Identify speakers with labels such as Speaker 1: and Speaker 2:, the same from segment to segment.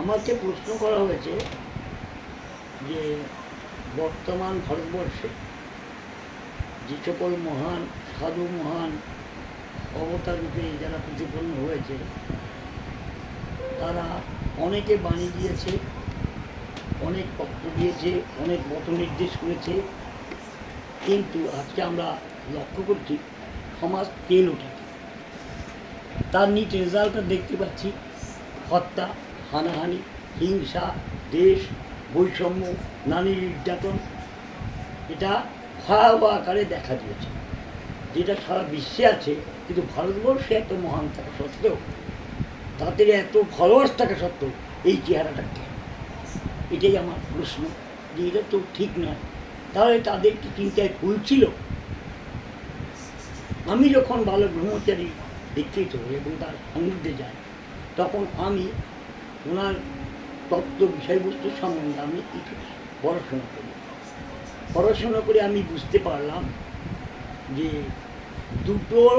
Speaker 1: আমাকে প্রশ্ন করা হয়েছে যে বর্তমান ভারতবর্ষে যে সকল মহান, সাধু মহান, অবতার রূপে যারা প্রতিপন্ন হয়েছে, তারা অনেকে বাণী দিয়েছে, অনেক তত্ত্ব দিয়েছে, অনেক মত নির্দেশ করেছে, কিন্তু আজকে আমরা লক্ষ্য করছি সমাজ তেল ওঠেছে তার নিট রেজাল্টটা দেখতে পাচ্ছি, হত্যা হানাহানি হিংসা, দেশ, বৈষম্য, নারী নির্যাতন, এটা ভয়াবহ আকারে দেখা দিয়েছে। যেটা সারা বিশ্বে আছে, কিন্তু ভারতবর্ষে এত মহান থাকা সত্ত্বেও, তাদের এত ফলোয়ার্স থাকা সত্ত্বেও এই চেহারাটা কেন এটাই আমার প্রশ্ন। যে এটা তো ঠিক নয়। তাহলে তাদের কি চিন্তায় ভুল ছিল? আমি যখন ভালো ব্রহ্মচারী দীক্ষিত এবং তার সান্নিধ্যে যাই, তখন আমি ওনার তত্ত্ব বিষয়বস্তু সম্বন্ধে আমি কিছু পড়াশোনা করি। পড়াশোনা করে আমি বুঝতে পারলাম যে দুটোর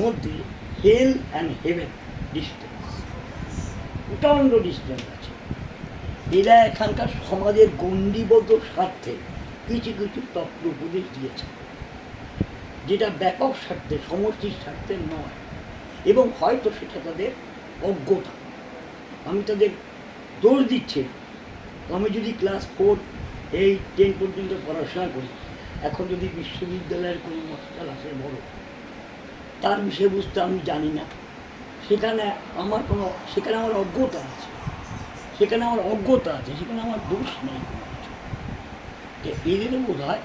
Speaker 1: মধ্যে হেল অ্যান্ড হেভেন ডিস্টেন্স প্রচণ্ড ডিস্টেন্স আছে। এরা এখানকার সমাজের গণ্ডিবদ্ধ স্বার্থে কিছু কিছু তত্ত্ব উপদেশ দিয়েছে, যেটা ব্যাপক স্বার্থে, সমষ্টির স্বার্থে নয়, এবং হয়তো সেটা তাদের অজ্ঞতা। আমি তাদের দোষ দিচ্ছি না। আমি যদি ক্লাস ফোর এই টেন পর্যন্ত পড়াশোনা করি, এখন যদি বিশ্ববিদ্যালয়ের কোনো মাস্টার আসে বড়, তার বিষয়বস্তু আমি জানি না। সেখানে আমার কোনো, সেখানে আমার অজ্ঞতা আছে। সেখানে আমার অজ্ঞতা আছে, সেখানে আমার দোষ নেই। এদের বোধ হয়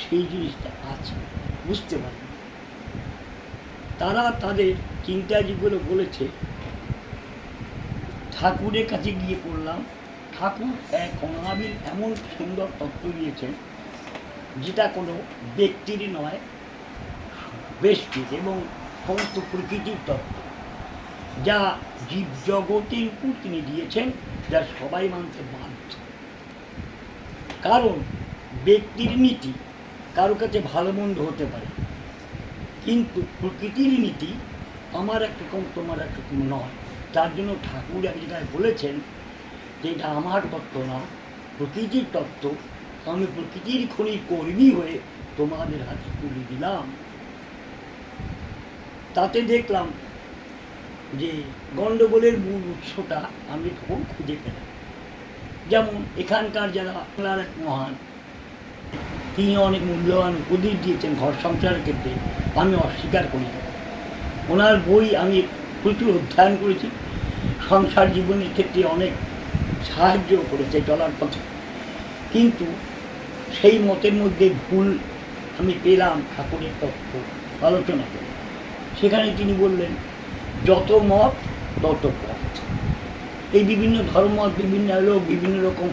Speaker 1: সেই জিনিসটা আছে, বুঝতে পারি তারা তাদের চিন্তা যেগুলো বলেছে ঠাকুরের কাছে গিয়ে পড়লাম। ঠাকুর এক অনাবিল এমন সুন্দর তত্ত্ব দিয়েছেন, যেটা কোনো ব্যক্তির নয় বেষ্টির এবং সমস্ত প্রকৃতির তত্ত্ব, যা জীব জগতের উপর তিনি দিয়েছেন, যা সবাই মানতে বাধ্য। কারণ ব্যক্তির নীতি কারও কাছে ভালো মন্দ হতে পারে, কিন্তু প্রকৃতির নীতি আমার একরকম তোমার একরকম নয়। তার জন্য ঠাকুর এক জায়গায় বলেছেন যে এটা আমার তত্ত্ব না, প্রকৃতির তত্ত্ব। আমি প্রকৃতির খনি কর্মী হয়ে তোমাদের হাতে তুলে দিলাম। তাতে দেখলাম যে গণ্ডগোলের মূল উৎসটা আমি তখন খুঁজে পেলাম। যেমন এখানকার যারা বাংলার এক মহান, তিনি অনেক মূল্যবান উপদেশ দিয়েছেন ঘর সংসারের ক্ষেত্রে, আমি অস্বীকার করি। ওনার বই আমি প্রচুর অধ্যয়ন করেছি। সংসার জীবনের ক্ষেত্রে অনেক সাহায্য করেছে চলার পথে। কিন্তু সেই মতের মধ্যে ভুল আমি পেলাম ঠাকুরের তত্ত্ব আলোচনা করে। সেখানে তিনি বললেন, যত মত, তত পথ। এই বিভিন্ন ধর্মমত বিভিন্ন লোক বিভিন্ন রকম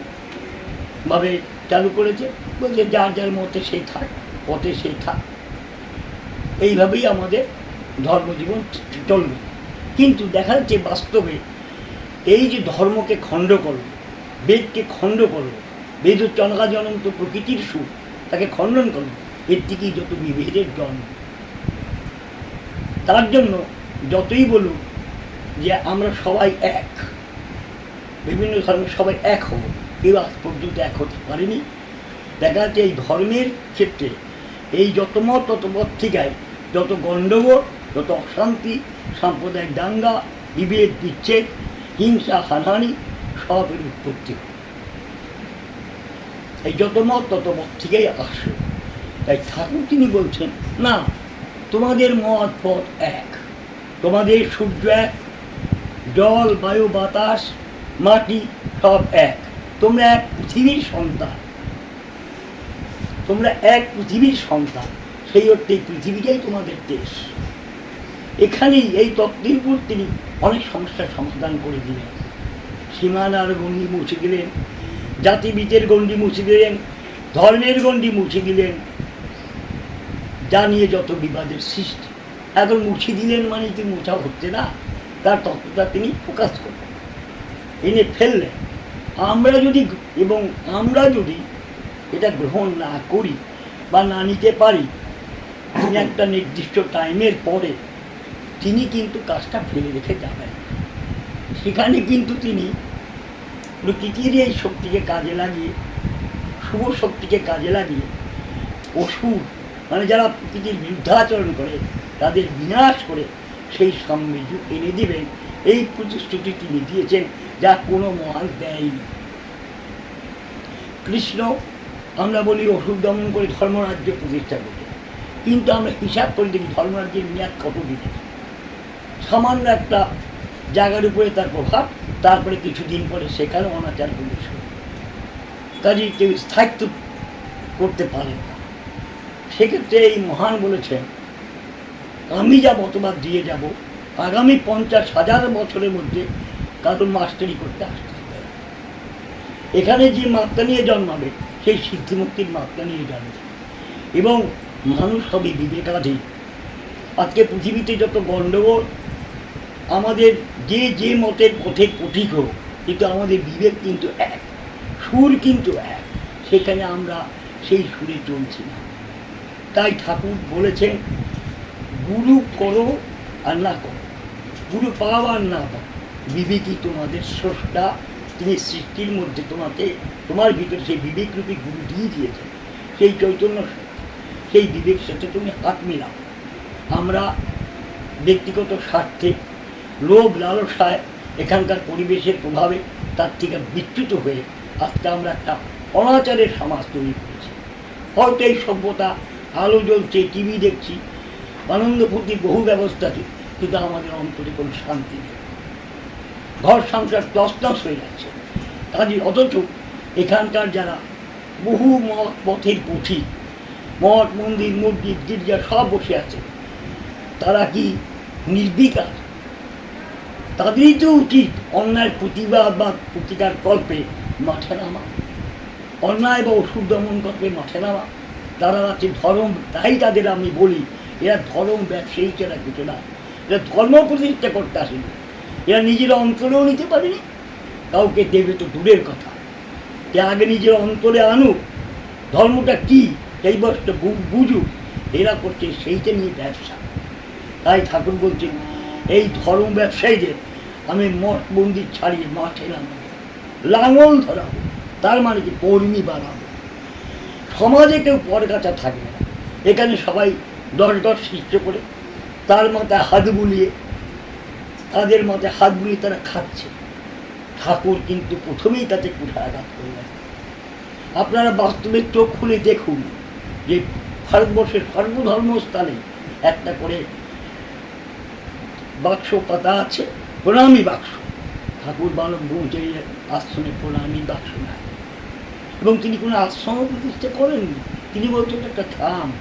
Speaker 1: ভাবে চালু করেছে। বলছে, যার যার মতে সেই থাক, পথে সেই থাক। এইভাবেই আমাদের ধর্মজীবন চলবে। কিন্তু দেখা যাচ্ছে বাস্তবে এই যে ধর্মকে খণ্ড করল বেদকে খণ্ড করল বেদ চনকা জনন্ত প্রকৃতির সুর তাকে খণ্ডন করল এর থেকেই যত বিভেদের জন্ম তার জন্য যতই বলুন যে আমরা সবাই এক বিভিন্ন ধর্মের সবাই এক হব কেউ আজ পর্যন্ত এক হতে পারেনি দেখা যাচ্ছে এই ধর্মের ক্ষেত্রে এই যত মত তত মত ঠিকায় যত গণ্ডগোল যত অশান্তি সাম্প্রদায়িক দাঙ্গা, বিভেদ, বিচ্ছেদ, হিংসা, হানাহানি, সবের উৎপত্তি। এই যত মত, তত মত থেকেই আসে। তাই ঠাকুর তিনি বলছেন, না, তোমাদের মত পথ এক। তোমাদের সূর্য এক, জল, বায়ু, বাতাস, মাটি সব এক। তোমরা এক পৃথিবীর সন্তান। তোমরা এক পৃথিবীর সন্তান। সেই অর্থে পৃথিবীটাই তোমাদের দেশ। এখানেই এই তত্ত্বের উপর তিনি অনেক সমস্যার সমাধান করে দিলেন। সীমানার গণ্ডি মুছে দিলেন জাতিবিদের গণ্ডি মুছে দিলেন, ধর্মের গণ্ডি মুছে দিলেন, যা নিয়ে যত বিবাদের সৃষ্টি। এখন মুছে দিলেন মানে কি মোছা হচ্ছে না? তার তত্ত্বটা তিনি প্রকাশ করলেন, এনে ফেললেন। আমরা যদি এবং আমরা যদি এটা গ্রহণ না করি বা না নিতে পারি, তিনি একটা নির্দিষ্ট টাইমের পরে তিনি কিন্তু কাজটা ফেলে রেখে যাবেন। সেখানে কিন্তু তিনি প্রকৃতির এই শক্তিকে কাজে লাগিয়ে, শুভ শক্তিকে কাজে লাগিয়ে অসুর মানে যারা প্রকৃতির বিরুদ্ধাচরণ করে, তাদের বিনাশ করে সেই সাম্রাজ্য এনে দিবেন। এই প্রতিশ্রুতি তিনি দিয়েছেন, যা কোনো মহান দেয়নি কৃষ্ণ, আমরা বলি অসুর দমন করে ধর্মরাজ্য প্রতিষ্ঠা করতে কিন্তু আমরা হিসাব করে দেখি ধর্মরাজ্যের মেয়াদ কত দিনের? সামান্য একটা জায়গার উপরে তার প্রভাব, তারপরে কিছুদিন পরে সেখানে অনাচার করতে শুরু কাজেই কেউ স্থায়িত্ব করতে পারে না। সেক্ষেত্রে এই মহান বলেছেন, আমি যা মতবাদ দিয়ে যাব, আগামী পঞ্চাশ হাজার বছরের মধ্যে কারোর মাস্টারি করতে আসতে এখানে যে মাত্রা নিয়ে জন্মাবে, সেই সিদ্ধিমুক্তির মাত্রা নিয়ে জন্মাবে। এবং মানুষ হবে বিবেকাধীন। আজকে পৃথিবীতে যত গণ্ডগোল আমাদের যে যে মতের পথে পথিক হোক, কিন্তু আমাদের বিবেক কিন্তু এক, সুর কিন্তু এক, সেখানে আমরা সেই সুরে চলছি না। তাই ঠাকুর বলেছেন, গুরু করো আর না করো, গুরু পাও আর না পাও, বিবেকই তোমাদের স্রষ্টা, তিনি সৃষ্টির মধ্যে তোমাকে, তোমার ভিতরে সেই বিবেকরূপী গুরু দিয়ে দিয়েছেন, সেই চৈতন্য সেই বিবেক সাথে তুমি হাত মিলাও। আমরা ব্যক্তিগত স্বার্থে লোভ লালসায় এখানকার পরিবেশের প্রভাবে তার থেকে বিচ্যুত হয়ে আজকে আমরা একটা অনাচারের সমাজ তৈরি করেছি। হয়তো এই সভ্যতা আলো জ্বলছে, টিভি দেখছি, আনন্দ ফুর্তির বহু ব্যবস্থাতে কিন্তু আমাদের অন্তরে কোনো শান্তি নেই। ঘর সংসার তসনস হয়ে যাচ্ছে। কাজে অথচ এখানকার যারা বহু মত পথের পুঁথি, মঠ, মন্দির, মসজিদ, গির্জা সব বসে আছে, তারা কি নির্বিকার তাদেরই তো উচিত অন্যায় প্রতিবাদ বা প্রতিকার কল্পে মাঠে নামা। অন্যায় বা ওষুধ দমন কল্পে মাঠে নামা। তারা আছে ধর্ম, তাই তাদের আমি বলি, এরা ধর্ম ব্যবসায়ী চেনা কিছু না। এরা ধর্ম প্রতিষ্ঠা করতে আসেনি। এরা নিজের অন্তরেও নিতে পারেনি। কাউকে দেবে তো দূরের কথা। যে আগে নিজের অন্তরে আনুক। ধর্মটা কি, সেই বয়সটা বুঝুক। এরা করছে সেইটা নিয়ে ব্যবসা। তাই ঠাকুর বলছেন, এই ধর্ম ব্যবসায়ীদের আমি মঠ মন্দির ছাড়িয়ে মাঠে নামাবো। লাঙল ধরাবো। তার মানে কি? কর্মী বানাবো। সমাজে কেউ পরকাছা থাকবে না। এখানে সবাই দশ দশ শিষ্য করে, তার মাথায় হাত বুলিয়ে, তাদের মাথায় হাত বুলিয়ে তারা খাচ্ছে। ঠাকুর কিন্তু প্রথমেই তাতে কুঠারাঘাত করলেন আপনারা বাস্তবে চোখ খুলে দেখুন যে ভারতবর্ষের সর্বধর্মস্থানে একটা করে বাক্স পাতা আছে। প্রণামী বাক্স ঠাকুর বালক ব্রহ্মচারীর আশ্রমে প্রণামী বাক্স নাই এবং তিনি কোনো আশ্রম প্রতিষ্ঠা করেননি তিনি বলছেন একটা থাম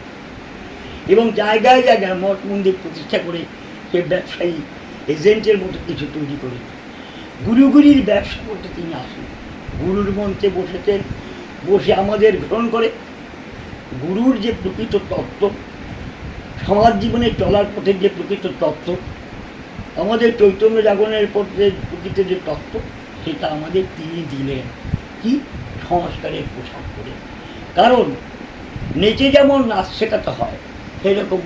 Speaker 1: এবং জায়গায় জায়গায় মঠ মন্দির প্রতিষ্ঠা করে সে ব্যবসায়ী এজেন্টের মতো কিছু তৈরি করে গুরুগুরির ব্যবসা করতে তিনি আসেন গুরুর মঞ্চে বসেছেন, বসে আমাদের গ্রহণ করে। গুরুর যে প্রকৃত তত্ত্ব, সমাজ জীবনে চলার পথের যে প্রকৃত তত্ত্ব আমাদের চৈতন্য জাগরণের প্রকৃত যে তত্ত্ব, সেটা আমাদের তিনি দিলেন। কি? সংস্কারের পোশাক করে কারণ নেচে যেমন নাচ শেখাতে হয়। সেরকম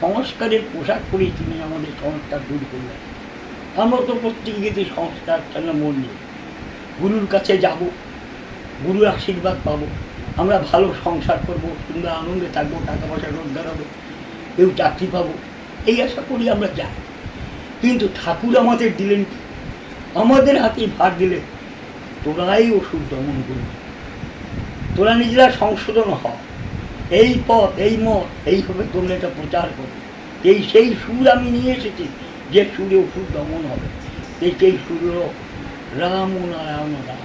Speaker 1: সংস্কারের পোশাক পরেই তিনি আমাদের সংস্কার দূর করলেন। আমরা তো প্রত্যেকে সংস্কার ছাড়া মন নেই। গুরুর কাছে যাব, গুরুর আশীর্বাদ পাবো। আমরা ভালো সংসার করব, সুন্দর আনন্দে থাকব, টাকা পয়সা রোজগার হবে, কেউ চাকরি পাবো। এই আশা করি আমরা যাই। কিন্তু ঠাকুর আমাদের দিলেন আমাদের হাতে ভার দিলেন। তোরাই ওষুধ দমন করবি তোরা নিজেরা সংশোধন হ। এই পথ, এই মত এইভাবে তোমরা এটা প্রচার করবে এই সেই সুর আমি নিয়ে এসেছি যে সুরে ওষুধ দমন হবে। এই সেই সুর রাম ও নারায়ণ রাম।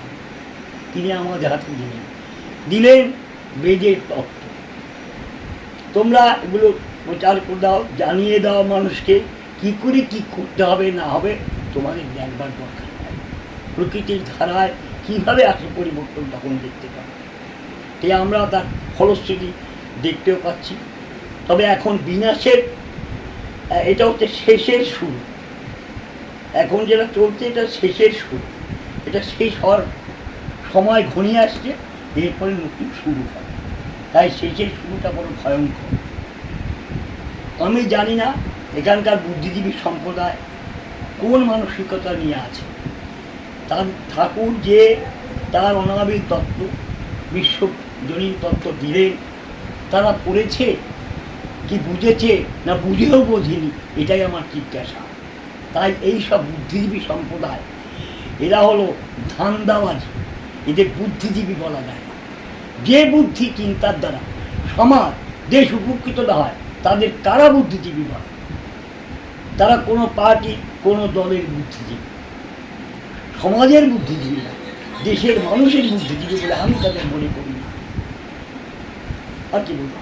Speaker 1: তিনি আমাদের হাতে দিলেন। দিলেন বেদের তত্ত্ব। তোমরা এগুলো প্রচার করে দাও, জানিয়ে দাও মানুষকে। কি করে কি করতে হবে, না হবে, তোমাদের দেখবার দরকার নাই। প্রকৃতির ধারায় কীভাবে আসে পরিবর্তন তখন দেখতে পাবে? তাই আমরা তার ফলশ্রুতি দেখতেও পাচ্ছি। তবে এখন বিনাশের, এটা হচ্ছে শেষের সুর এখন যেটা চলছে, এটা শেষের সুর এটা শেষ হওয়ার সময় ঘনিয়ে আসছে, এরপরে নতুন শুরু হয়। তাই শেষের শুরুটা বড় ভয়ঙ্কর। আমি জানি না এখানকার বুদ্ধিজীবী সম্প্রদায় কোন মানসিকতা নিয়ে আছে? তার ঠাকুর যে তার অনাবিল তত্ত্ব বিশ্বজনীন তত্ত্ব দিলেন, তারা পড়েছে কি বুঝেছে না বুঝেও বোঝেনি? এটাই আমার জিজ্ঞাসা। তাই এই সব বুদ্ধিজীবী সম্প্রদায়, এরা হলো ধান্দাবাজি। এদের বুদ্ধিজীবী বলা যায় না। যে বুদ্ধি চিন্তার দ্বারা সমাজ, দেশ উপকৃত হয়, তাদের কারা বুদ্ধিজীবী বলে? তারা কোনো পার্টি, কোনো দলের বুদ্ধিজীবী। সমাজের বুদ্ধিজীবী না, দেশের মানুষের বুদ্ধিজীবী বলে আমি তাদের মনে করি না। আর কি বলব?